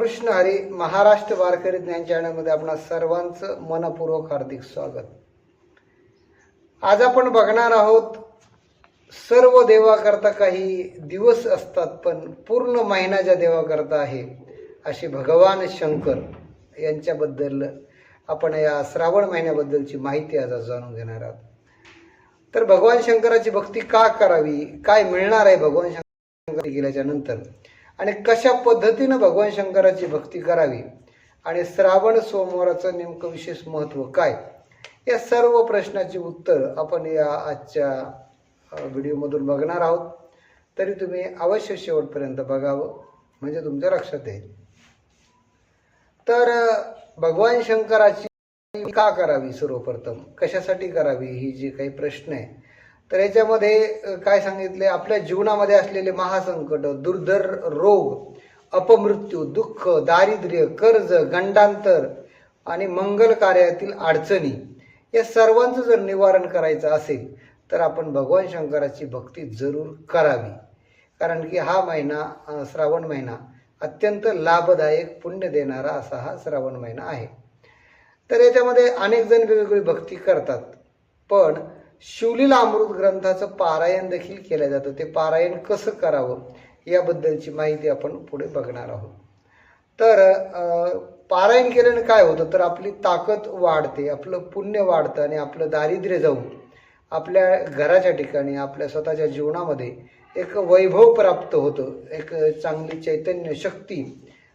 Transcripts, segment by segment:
रामकृष्ण हरी महाराष्ट्र वारकरी ज्ञान चॅनलमध्ये आपण सर्वांचं मनपूर्वक हार्दिक स्वागत. आज आपण बघणार आहोत सर्व देवाकरता काही दिवस असतात पण पूर्ण महिना ज्या देवाकरता आहे असे भगवान शंकर यांच्याबद्दल आपण या श्रावण महिन्याबद्दलची माहिती आज जाणून घेणार आहोत. तर भगवान शंकराची भक्ती का करावी काय मिळणार आहे भगवान शंकर गेल्याच्यानंतर? आणि कशा पद्धतीनं भगवान शंकराची भक्ती करावी? आणि श्रावण सोमवाराचं नेमकं विशेष महत्त्व काय? या सर्व प्रश्नाची उत्तर आपण या आजच्या व्हिडिओमधून बघणार आहोत. तरी तुम्ही अवश्य शेवटपर्यंत बघावं म्हणजे तुमच्या लक्षात येईल. तर भगवान शंकराची का करावी सर्वप्रथम? कशासाठी करावी? ही जी काही प्रश्न आहे तर याच्यामध्ये काय सांगितले? आपल्या जीवनामध्ये असलेले महासंकट दुर्धर रोग अपमृत्यू दुःख दारिद्र्य कर्ज गंडांतर आणि मंगल कार्यातील अडचणी या सर्वांचं जर निवारण करायचं असेल तर आपण भगवान शंकराची भक्ती जरूर करावी. कारण की हा महिना श्रावण महिना अत्यंत लाभदायक पुण्य देणारा असा हा श्रावण महिना आहे. तर याच्यामध्ये अनेक जण वेगवेगळी भक्ती करतात. पण शिवलीला अमृत ग्रंथाचं पारायण देखील केलं जातं. ते पारायण कसं करावं याबद्दलची माहिती आपण पुढे बघणार आहोत. तर पारायण केल्याने काय होतं? तर आपली ताकद वाढते आपलं पुण्य वाढतं आणि आपलं दारिद्र्य जाऊन आपल्या घराच्या ठिकाणी आपल्या स्वतःच्या जीवनामध्ये एक वैभव प्राप्त होतं. एक चांगली चैतन्य शक्ती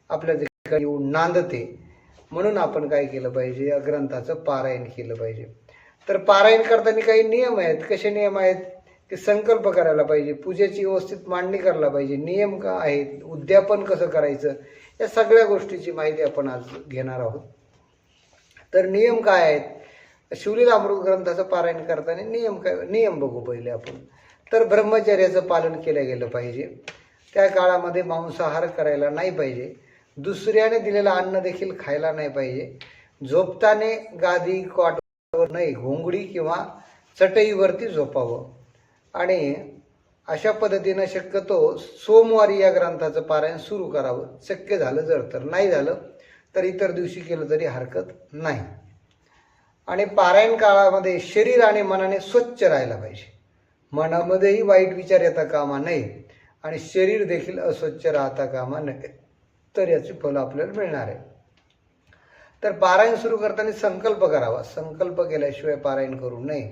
आपल्या ठिकाणी येऊन नांदते. म्हणून आपण काय केलं पाहिजे? या ग्रंथाचं पारायण केलं पाहिजे. तर पारायण करताना काही नियम आहेत? कसे नियम आहेत? की संकल्प करायला पाहिजे. पूजेची व्यवस्थित मांडणी करायला पाहिजे. नियम का आहेत? उद्यापन कसं करायचं? या सगळ्या गोष्टीची माहिती आपण आज घेणार आहोत. तर नियम काय आहेत? शिवलीला अमृत ग्रंथाचं पारायण करताना नियम काय? नियम बघू पहिले आपण. तर ब्रह्मचर्याचं पालन केलं गेलं पाहिजे. त्या काळामध्ये मांसाहार करायला नाही पाहिजे. दुसऱ्याने दिलेलं अन्न देखील खायला नाही पाहिजे. झोपताने गादी कॉट नाही घोंगडी किंवा चटईवरती झोपावं. आणि अशा पद्धतीनं शक्यतो सोमवारी या ग्रंथाचं पारायण सुरू करावं. शक्य झालं जर तर. नाही झालं तर इतर दिवशी केलं तरी हरकत नाही. आणि पारायण काळामध्ये शरीर आणि मनाने स्वच्छ राहायला पाहिजे. मनामध्येही वाईट विचार येता कामा नये. आणि शरीर देखील अस्वच्छ राहता कामा नये. तर याचे फलं आपल्याला मिळणार आहे तर पारायण सुरू करताना संकल्प करावा. संकल्प केल्याशिवाय पारायण करू नये.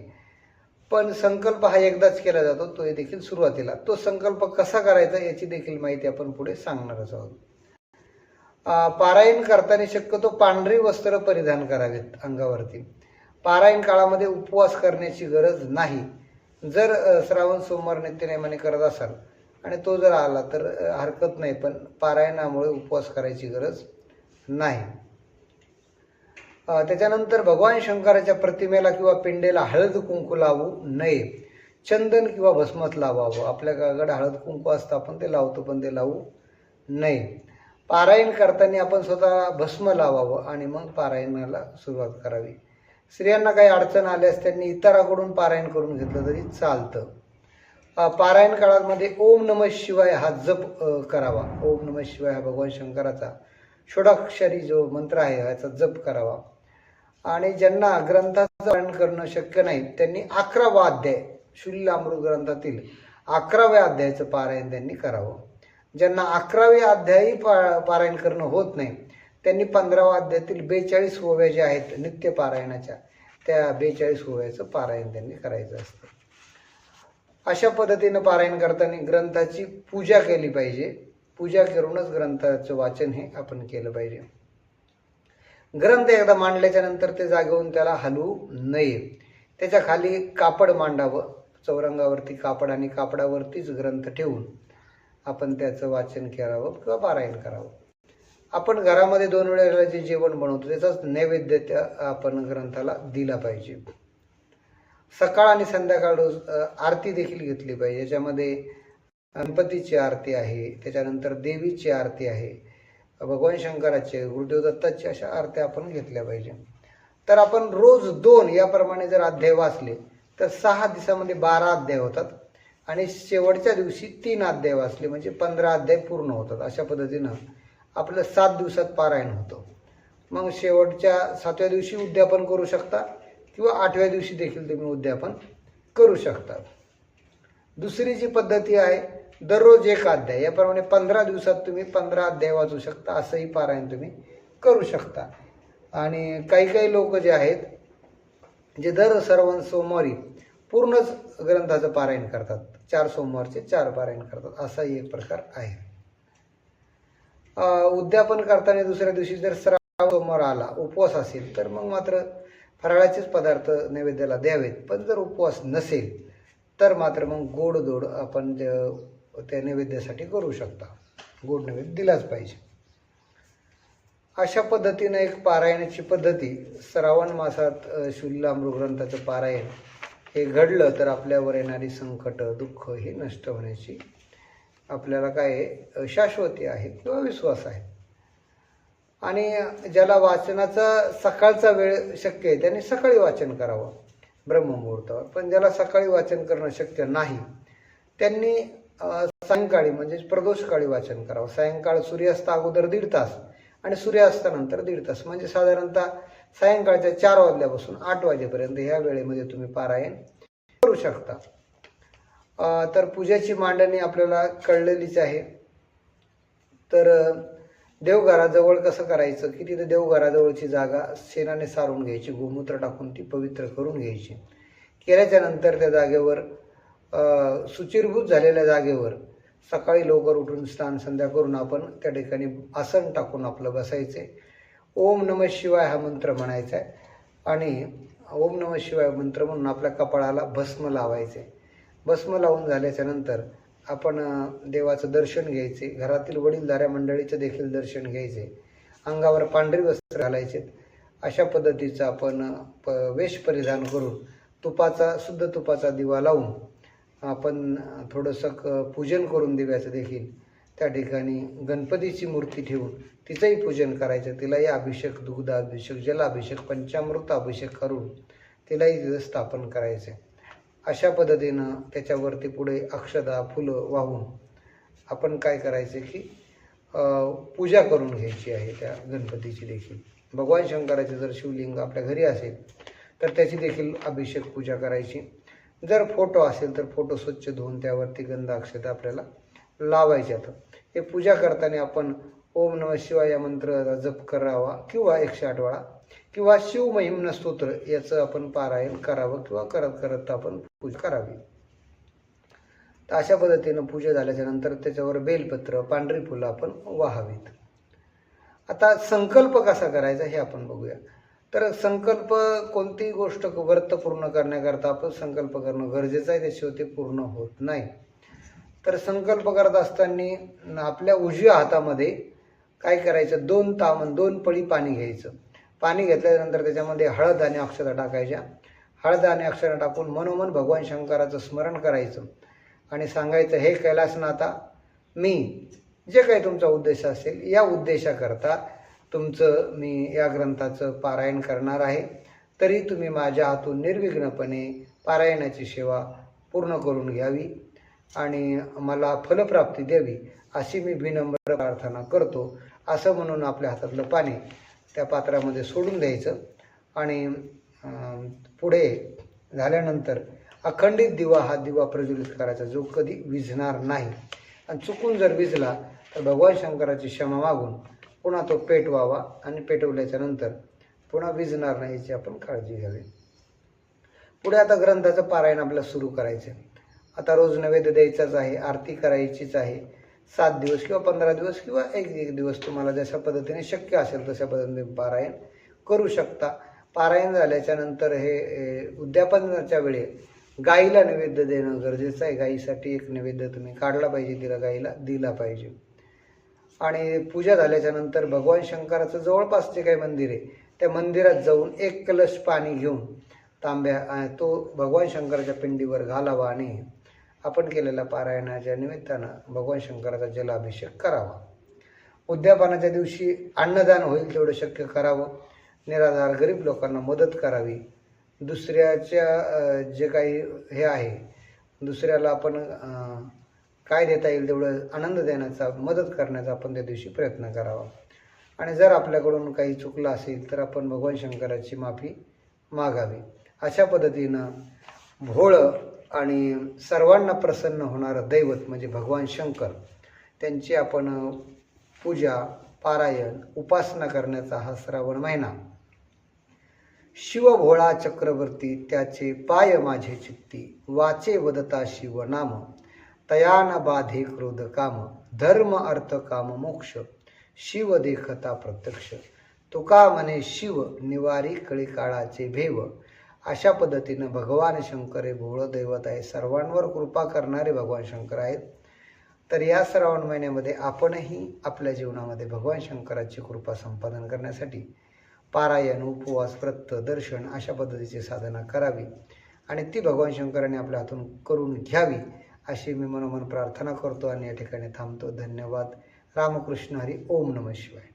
पण संकल्प हा एकदाच केला जातो तो देखील सुरुवातीला. तो संकल्प कसा करायचा याची देखील माहिती आपण पुढे सांगणारच आहोत. पारायण करताना शक्यतो पांढरी वस्त्र परिधान करावेत अंगावरती. पारायण काळामध्ये उपवास करण्याची गरज नाही. जर श्रावण सोमवार नित्यनेमाने करत असाल आणि तो जर आला तर हरकत नाही पण पारायणामुळे उपवास करायची गरज नाही. त्याच्यानंतर भगवान शंकराच्या प्रतिमेला किंवा पिंडेला हळद कुंकू लावू नये. चंदन किंवा भस्मत लावावं. आपल्याकडे हळद कुंकू असतं आपण ते लावतो पण ते लावू नये. पारायण करताना आपण स्वतः भस्म लावावं आणि मग पारायणाला सुरुवात करावी. स्त्रियांना काही अडचण आल्यास त्यांनी इतराकडून पारायण करून घेतलं तरी चालतं. पारायण काळामध्ये ओम नम शिवाय हा जप करावा. ओम नम शिवाय हा भगवान शंकराचा षोडाक्षरी जो मंत्र आहे याचा जप करावा. आणि ज्यांना ग्रंथाचं पारायण करणं शक्य नाही त्यांनी अकरावा अध्याय शुल्लामृत ग्रंथातील अकराव्या अध्यायाचं पारायण त्यांनी करावं. ज्यांना अकरावे अध्यायी पा पारायण करणं होत नाही त्यांनी पंधरावा अध्यायातील बेचाळीस ओव्या ज्या आहेत नित्य पारायणाच्या त्या बेचाळीस ओव्याचं पारायण त्यांनी करायचं असतं. अशा पद्धतीनं पारायण करताना ग्रंथाची पूजा केली पाहिजे. पूजा करूनच ग्रंथाचं वाचन हे आपण केलं पाहिजे. ग्रंथ एकदा मांडल्याच्या नंतर ते जागेवून त्याला हलवू नये. त्याच्याखाली कापड मांडावं. चौरंगावरती कापड आणि कापडावरतीच ग्रंथ ठेवून आपण त्याचं वाचन करावं किंवा पारायण करावं. आपण घरामध्ये दोन वेळेला जे जेवण बनवतो. त्याचाच नैवेद्य त्या आपण ग्रंथाला दिला पाहिजे. सकाळ आणि संध्याकाळ रोज आरती देखील घेतली पाहिजे. याच्यामध्ये गणपतीची आरती आहे त्याच्यानंतर देवीची आरती आहे भगवान शंकराचे गुरुदेव दत्ताचे अशा आरत्या आपण घेतल्या पाहिजे. तर आपण रोज दोन याप्रमाणे जर अध्याय वाचले तर सहा दिवसामध्ये बारा अध्याय होतात आणि शेवटच्या दिवशी तीन अध्याय वाचले म्हणजे पंधरा अध्याय पूर्ण होतात. अशा पद्धतीनं आपलं सात दिवसात पारायण होतं. मग शेवटच्या सातव्या दिवशी उद्यापन करू शकता किंवा आठव्या दिवशी देखील तुम्ही उद्यापन करू शकता. दुसरी जी पद्धती आहे दररोज एक अध्याय. याप्रमाणे पंधरा दिवसात तुम्ही पंधरा अध्याय वाचू शकता असंही पारायण तुम्ही करू शकता. आणि काही काही लोक जे आहेत जे दर सर्व सोमवारी पूर्णच ग्रंथाचं पारायण करतात. चार सोमवारचे चार पारायण करतात. असाही एक प्रकार आहे. उद्यापन करताना दुसऱ्या दिवशी जर श्रावण सोमवार आला उपवास असेल तर मग मात्र फराळाचेच पदार्थ नैवेद्याला द्यावेत. पण जर उपवास नसेल तर मात्र मग गोड दोड आपण त्या- त्या नैवेद्यासाठी करू शकता. गोड नैवेद्य दिलाच पाहिजे. अशा पद्धतीनं एक पारायणाची पद्धती श्रावण मासात अ, शुल्लामृत ग्रंथाचं पारायण हे घडलं तर आपल्यावर येणारी संकट दुःख हे नष्ट होण्याची आपल्याला काय आहे, शाश्वती आहे किंवा विश्वास आहे. आणि ज्याला वाचनाचा सकाळचा वेळ शक्य आहे त्याने सकाळी वाचन करावं. ब्रह्ममुहूर्तावर. पण ज्याला सकाळी वाचन करणं शक्य नाही त्यांनी सायंकाळी म्हणजेच प्रदोषकाळी वाचन करावं. सायंकाळ सूर्यास्ता अगोदर दीड तास आणि सूर्यास्तानंतर दीड तास. म्हणजे साधारणतः सायंकाळच्या चार वाजल्यापासून आठ वाजेपर्यंत ह्या वेळेमध्ये तुम्ही पारायण करू शकता. तर पूजेची मांडणी आपल्याला कळलेलीच आहे. तर देवघराजवळ कसं करायचं? की तिथे देवघराजवळची जागा शेणाने सारून घ्यायची गोमूत्र टाकून ती पवित्र करून घ्यायची. केल्याच्यानंतर त्या जागेवर सुचिरभूत झालेल्या जागेवर सकाळी लवकर उठून स्नान संध्या करून आपण त्या ठिकाणी आसन टाकून आपलं बसायचे. ओम नम शिवाय हा मंत्र म्हणायचा आहे. आणि ओम नम शिवाय मंत्र म्हणून आपल्या कपाळाला भस्म लावायचे. भस्म लावून झाल्याच्यानंतर आपण देवाचं दर्शन घ्यायचे घरातील वडीलधाऱ्या मंडळीचं देखील दर्शन घ्यायचे अंगावर पांढरी वस्त्र घालायचे अशा पद्धतीचं आपण प वेश परिधान करून तुपाचा शुद्ध तुपाचा दिवा लावून आपण थोडंसं क पूजन करून दिव्याचं देखील त्या ठिकाणी गणपतीची मूर्ती ठेवून तिचंही पूजन करायचं. तिलाही अभिषेक दुग्ध अभिषेक जलाभिषेक पंचामृत अभिषेक करून तिलाही तिथं स्थापन करायचं. अशा पद्धतीनं त्याच्यावरती पुढे अक्षदा फुलं वाहून आपण काय करायचे की पूजा करून घ्यायची आहे त्या गणपतीची देखील. भगवान शंकराचे जर शिवलिंग आपल्या घरी असेल तर त्याची देखील अभिषेक पूजा करायची. जर फोटो असेल तर फोटो स्वच्छ धुवून त्यावरती गंध अक्षता आपल्याला लावायच्यात. हे पूजा करताना आपण ओम नम शिवाय या मंत्र जप करावा किंवा एकशे आठ वेळा किंवा शिवमहिम्न स्तोत्र याचं आपण पारायण करावं किंवा करत करत आपण पूजा करावी. तर अशा पद्धतीनं पूजा झाल्याच्यानंतर त्याच्यावर बेलपत्र पांढरी फुलं आपण वाहावीत. आता संकल्प कसा करायचा हे आपण बघूया. तर संकल्प कोणतीही गोष्ट व्रत पूर्ण करण्याकरता आपण संकल्प करणं गरजेचं आहे त्याशिवाय ते पूर्ण होत नाही. तर संकल्प करत असताना आपल्या उजव्या हातामध्ये काय करायचं? दोन तामन दोन पळी पाणी घ्यायचं. पाणी घेतल्यानंतर त्याच्यामध्ये हळद आणि अक्षता टाकायच्या. हळद आणि अक्षता टाकून मनोमन भगवान शंकराचं स्मरण करायचं आणि सांगायचं हे कैलासनाथा मी जे काही तुमचा उद्देश असेल या उद्देशाकरता तुमचं मी या ग्रंथाचं पारायण करणार आहे. तरी तुम्ही माझ्या हातून निर्विघ्नपणे पारायणाची सेवा पूर्ण करून घ्यावी आणि मला फलप्राप्ती द्यावी अशी मी विनम्र प्रार्थना करतो. असं म्हणून आपल्या हातातलं पाणी त्या पात्रामध्ये सोडून द्यायचं. आणि पुढे झाल्यानंतर अखंडित दिवा हा दिवा प्रज्वलित करायचा जो कधी विझणार नाही. आणि चुकून जर विझला तर भगवान शंकराची क्षमा मागून पुन्हा तो पेटवावा आणि पेटवल्याच्या नंतर पुन्हा विझणार नाही याची आपण काळजी घ्यावी. पुढे आता ग्रंथाचं पारायण आपल्याला सुरू करायचं आता रोज नैवेद्य द्यायचाच आहे आरती करायचीच आहे. सात दिवस किंवा पंधरा दिवस किंवा एक एक दिवस तुम्हाला जशा पद्धतीने शक्य असेल तशा पद्धतीने पारायण करू शकता. पारायण झाल्याच्यानंतर हे उद्यापनाच्या वेळी गाईला नैवेद्य देणं गरजेचं आहे. गाईसाठी एक नैवेद्य तुम्ही काढला पाहिजे तिला गाईला दिला पाहिजे. आणि पूजा झाल्याच्यानंतर भगवान शंकराचं जवळपास जे काही मंदिर आहे त्या मंदिरात जाऊन एक कलश पाणी घेऊन तांब्या तो भगवान शंकराच्या पिंडीवर घालावा आणि आपण केलेल्या पारायणाच्या निमित्तानं भगवान शंकराचा जलाभिषेक करावा. उद्यापनाच्या दिवशी अन्नदान होईल तेवढं शक्य करावं. निराधार गरीब लोकांना मदत करावी. दुसऱ्याच्या जे काही हे आहे दुसऱ्याला आपण काय देता येईल तेवढं आनंद देण्याचा मदत करण्याचा आपण त्या दिवशी प्रयत्न करावा. आणि जर आपल्याकडून काही चुकलं असेल तर आपण भगवान शंकराची माफी मागावी. अशा पद्धतीनं भोळं आणि सर्वांना प्रसन्न होणारं दैवत म्हणजे भगवान शंकर त्यांची आपण पूजा पारायण उपासना करण्याचा हा श्रावण महिना. शिव भोळा चक्रवर्ती त्याचे पाय माझे चित्ती वाचे वदता शिव नाम तयान बाधे क्रोध काम धर्म अर्थ काम मोक्ष शिव देखता प्रत्यक्ष. तुका म्हणे शिव निवारी कळी काळाचे भेव अशा पद्धतीनं भगवान शंकर हे भोळं दैवत आहे सर्वांवर कृपा करणारे भगवान शंकर आहेत. तर या श्रावण महिन्यामध्ये आपणही आपल्या जीवनामध्ये भगवान शंकराची कृपा संपादन करण्यासाठी पारायण उपवास व्रत दर्शन अशा पद्धतीची साधना करावी आणि ती भगवान शंकराने आपल्या हातून करून घ्यावी अशी मी मनोमन प्रार्थना करतो आणि या ठिकाणी थांबतो. धन्यवाद. रामकृष्ण हरी. ओम नम शिवाय.